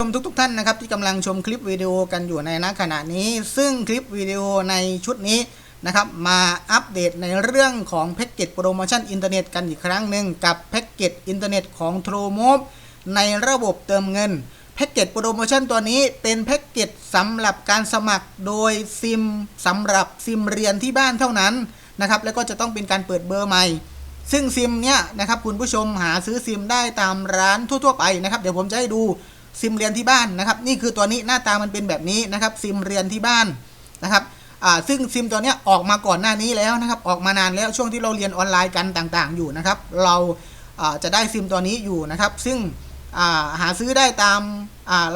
ชมทุกๆท่านนะครับที่กำลังชมคลิปวิดีโอกันอยู่ในณขณะนี้ ซึ่งคลิปวิดีโอในชุดนี้นะครับมาอัปเดตในเรื่องของแพ็กเกจโปรโมชั่นอินเทอร์เน็ตกันอีกครั้งหนึ่งกับแพ็กเกจอินเทอร์เน็ตของ t r o m o b ในระบบเติมเงินแพ็กเกจโปรโมชั่นตัวนี้เป็นแพ็กเกจสำหรับการสมัครโดยซิมสำหรับซิมเรียนที่บ้านเท่านั้นนะครับแล้วก็จะต้องเป็นการเปิดเบอร์ใหม่ซึ่งซิมเนี่ยนะครับคุณผู้ชมหาซื้อซิมได้ตามร้านทั่ว ๆ ไปนะครับเดี๋ยวผมจะให้ดู ซิมเรียนที่บ้านนะครับ นี่คือตัวนี้หน้าตามันเป็นแบบนี้นะครับ ซิมเรียนที่บ้านนะครับอ่าซึ่งซิมตัวนี้ออกมาก่อนหน้านี้แล้วนะครับ ออกมานานแล้วช่วงที่เราเรียนออนไลน์กันต่างๆ อยู่นะครับ เราจะได้ซิมตัวนี้อยู่นะครับ ซึ่งหาซื้อได้ตาม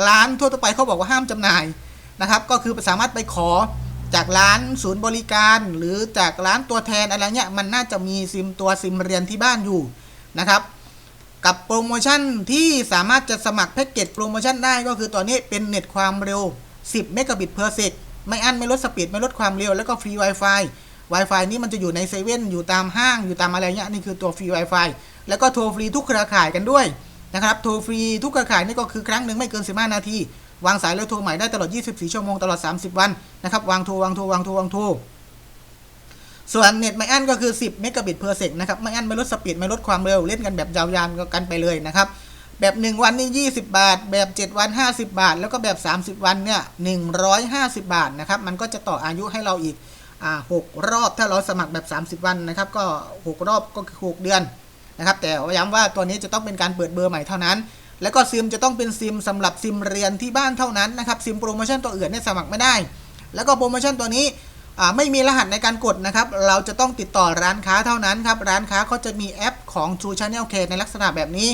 ร้านทั่วไปเขาบอกว่าห้ามจำหน่ายนะครับ ก็คือสามารถไปขอจากร้านศูนย์บริการหรือจากร้านตัวแทนอะไรเงี้ยมันน่าจะมีซิมตัวซิมเรียนที่บ้านอยู่นะครับ กับโปรโมชั่นที่สามารถจะสมัครแพ็กเกจโปรโมชั่นได้ก็คือตัวนี้เป็นเน็ตความเร็ว 10 เมกะบิตเพอร์เซกไม่อั้นไม่ลดสปีดไม่ลดความเร็ว แล้วก็ฟรี Wi-Fi Wi-Fi นี่มันจะอยู่ในเซเว่นอยู่ตามห้างอยู่ตามอะไรเงี้ยนี่คือตัวฟรี Wi-Fi แล้วก็โทรฟรีทุกเครือข่ายกันด้วยนะครับโทรฟรีทุกเครือข่ายนี่ก็คือครั้งหนึ่งไม่เกิน 15 นาที วางสายแล้วโทรใหม่ได้ตลอด 24 ชั่วโมงตลอด 30 วันนะครับวางโทรวางโทรวางโทรวางโทร ส่วนเน็ตไม่อั้นก็คือ 10 เมกะบิตเพอร์เซกนะครับไม่อั้นไม่ลดสปีดไม่ลดความเร็วเล่นกันแบบยาวๆกันไปเลยนะครับ แบบ 1 วันนี่ 20 บาท แบบ 7 วัน 50 บาท แล้วก็แบบ 30 วันเนี่ย150 บาทนะครับมันก็จะต่ออายุให้เราอีกอ่าหกรอบถ้าเราสมัครแบบ 30 วันนะครับก็ 6 รอบก็คือ 6 เดือนนะครับแต่ย้ำว่าตัวนี้จะต้องเป็นการเปิดเบอร์ใหม่เท่านั้น แล้วก็ซิมจะต้องเป็นซิมสำหรับซิมเรียนที่บ้านเท่านั้นนะครับซิมโปรโมชั่นตัวอื่นเนี่ยสมัครไม่ได้ แล้วก็โปรโมชั่นตัวนี้ ไม่มีรหัสในการกดนะครับ เราจะต้องติดต่อร้านค้าเท่านั้นครับ ร้านค้าเขาจะมีแอปของ True Channel K ในลักษณะแบบนี้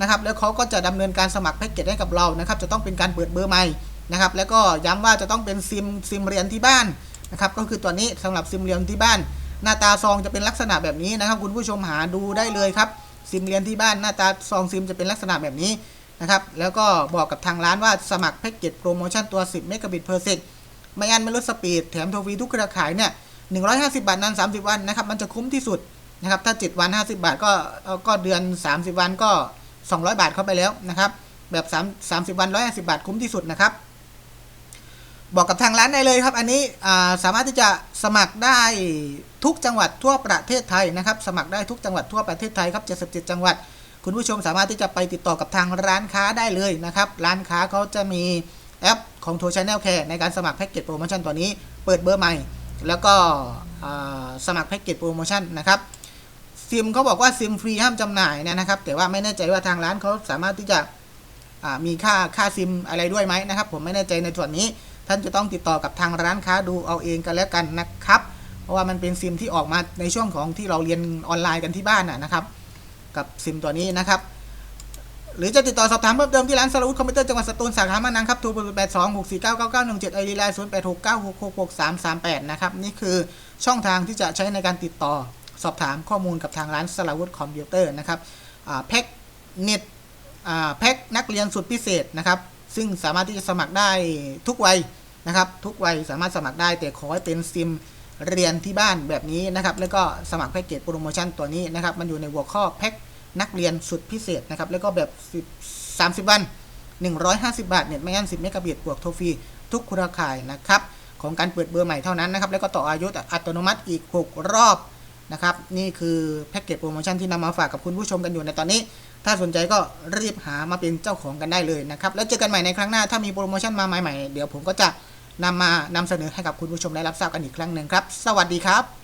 นะครับ แล้วเขาก็จะดำเนินการสมัครแพ็กเกจให้กับเรานะครับ จะต้องเป็นการเปิดเบอร์ใหม่นะครับ แล้วก็ย้ำว่าจะต้องเป็นซิมซิมเรียนที่บ้านนะครับ ก็คือตัวนี้สำหรับซิมเรียนที่บ้าน หน้าตาซองจะเป็นลักษณะแบบนี้นะครับ คุณผู้ชมหาดูได้เลยครับ ซิมเรียนที่บ้านหน้าตาซองซิมจะเป็นลักษณะแบบนี้นะครับ แล้วก็บอกกับทางร้านว่าสมัครแพ็กเกจโปรโมชั่นตัว 10เมกะ ไม่อันไม่ลดสปีด แถมโทรฟรีทุกเครือข่ายเนี่ย150บาทนาน30วันนะครับ มันจะคุ้มที่สุดนะครับ ถ้า7วัน50บาทก็ก็เดือน30วันก็200บาทเข้าไปแล้วนะครับ แบบ3 30วัน150บาทคุ้มที่สุดนะครับ บอกกับทางร้านได้เลยครับ อันนี้สามารถที่จะสมัครได้ทุกจังหวัดทั่วประเทศไทยนะครับ สมัครได้ทุกจังหวัดทั่วประเทศไทยครับ77จังหวัดคุณผู้ชมสามารถที่จะไปติดต่อกับทางร้านค้าได้เลยนะครับ ร้านค้าเขาจะมีแอป ของ t o Channel Care ในการสมัครแพ็กเกจโปรโมชั่นตัวนี้ เปิดเบอร์ใหม่ แล้วก็สมัครแพ็กเกจโปรโมชั่นนะครับซิมเขาบอกว่าซิมฟรีห้ามจำหน่ายนยนะครับ แต่ว่าไม่แน่ใจว่าทางร้านเขาสามารถที่จะมีค่าค่าซิมอะไรด้วยไหมนะครับ ผมไม่แน่ใจในส่วนนี้ ท่านจะต้องติดต่อกับทางร้านค้าดูเอาเองกันแล้วกันนะครับ เพราะว่ามันเป็นซิมที่ออกมาในช่วงของที่เราเรียนออนไลน์กันที่บ้านนะนะครับ กับซิมตัวนี้นะครับ หรือจะติดต่อสอบถามเพิ่มเติมที่ร้านสรุปคอมพิวเตอร์จังหวัดสตูลสาขามานังครับโทรเบอร์แปดสองหกสี่เก้าเก้าเก้าหนึ่งเจ็ดไอดีไลน์ศูนย์แปดหกเก้าหกหกหกสามสามแปดนะครับนี่คือช่องทางที่จะใช้ในการติดต่อสอบถามข้อมูลกับทางร้านสลาวุธคอมพิวเตอร์นะครับแพ็กเน็ตแพ็กนักเรียนสุดพิเศษนะครับซึ่งสามารถที่จะสมัครได้ทุกวัยนะครับทุกวัยสามารถสมัครได้แต่ขอให้เป็นซิมเรียนที่บ้านแบบนี้นะครับแล้วก็สมัครแพ็กเกจโปรโมชั่นตัวนี้นะครับมันอยู่ในหัวข้อแพ็ก นักเรียนสุดพิเศษนะครับ แล้วก็แบบ 10 30 วัน 150 บาทเน็ตไม่อั้น10เมกะบิตบวกโทรฟรีทุกเครือข่ายนะครับ ของการเปิดเบอร์ใหม่เท่านั้นนะครับ แล้วก็ต่ออายุอัตโนมัติอีก 6 รอบนะครับ นี่คือแพ็กเกจโปรโมชั่นที่นำมาฝากกับคุณผู้ชมกันอยู่ในตอนนี้ ถ้าสนใจก็รีบหามาเป็นเจ้าของกันได้เลยนะครับ แล้วเจอกันใหม่ในครั้งหน้า ถ้ามีโปรโมชั่นมาใหม่ๆเดี๋ยวผมก็จะนำมานำเสนอให้กับคุณผู้ชมได้รับทราบกันอีกครั้งหนึ่งครับ สวัสดีครับ